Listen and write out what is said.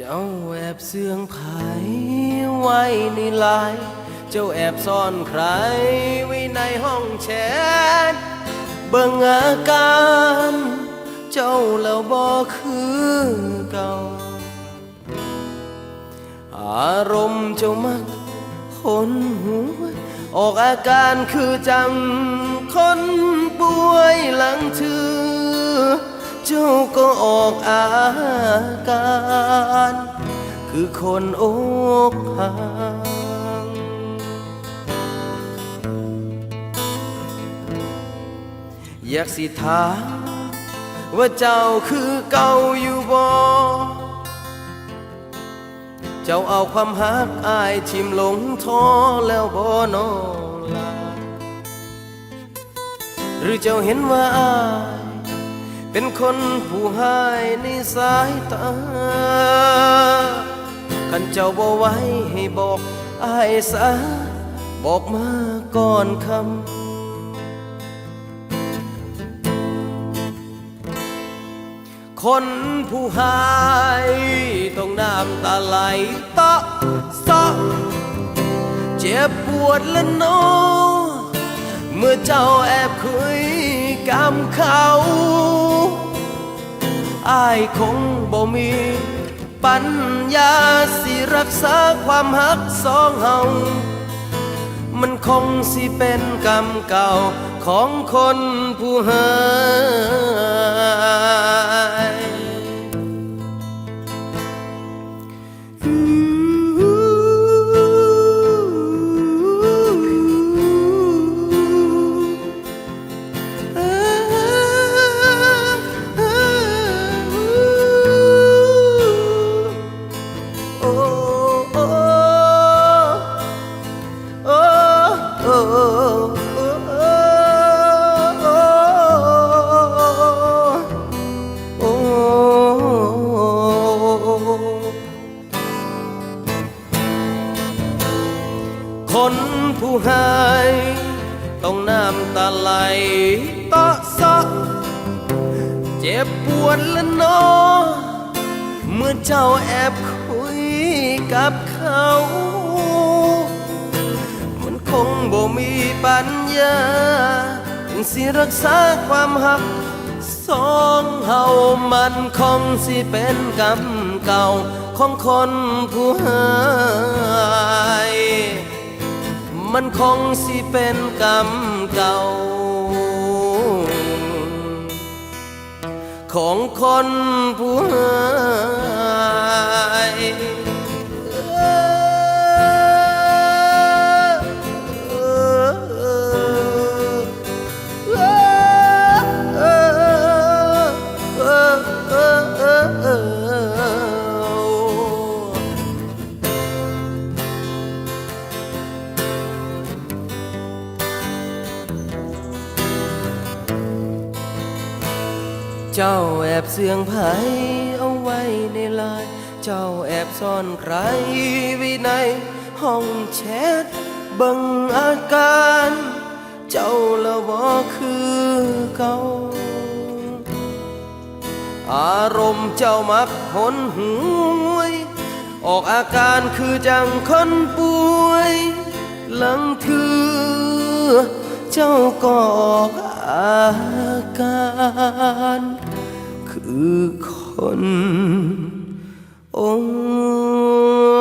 เจ้าแอบเสื่องไผไว้ในลาย เจ้าแอบซ่อนใครไว้ในห้องแชทเบิ่งอาการ เจ้าแล้วบ่คือเก่า อารมณ์เจ้ามักคนหัวออกอาการคือจังคนป่วยหลังถือ ก็ออกอาการ คือคนอกหักอยากสิถามว่าเจ้าคือเก่าอยู่บ่ เจ้าเอาความหักอายทิมหลงท้อแล้วบ่นอลาหรือเจ้าเห็นว่าอาย เป็นคนผู้หายในสายตากันเจ้าบ่ไว้ให้บอกอายซะบอกมาก่อนคำคนผู้หายต้องน้ำตาไหลตะซะเจ็บปวดและน้อ เมื่อเจ้าแอบคุยกับเขาอายคงบ่มี ปัญญาสิรักษาความหักสองเฮา มันคงสิเป็นกรรมเก่าของคนผู้หา คนผู้หายต้องน้ำตาไหลตะซะเจ็บปวดและนอ เมื่อเจ้าแอบคุยกับเขา ปัญญาสิรักษาความหักสองเฮามันคงสิเป็นกรรมเก่าของคนผู้หายมันคงสิเป็นกรรมเก่า ของคนผู้หาย เจ้าแอบเสื่องไผเอาไว้ในลาย เจ้าแอบซ่อนใครไว้ในห้องแชทบิ่งอาการ เจ้าละบ่คือเก่าอารมณ์เจ้ามักหนหวย ออกอาการคือจังคนป่วย หลังถือ เจ้าก็ออก อาการคือคนองค์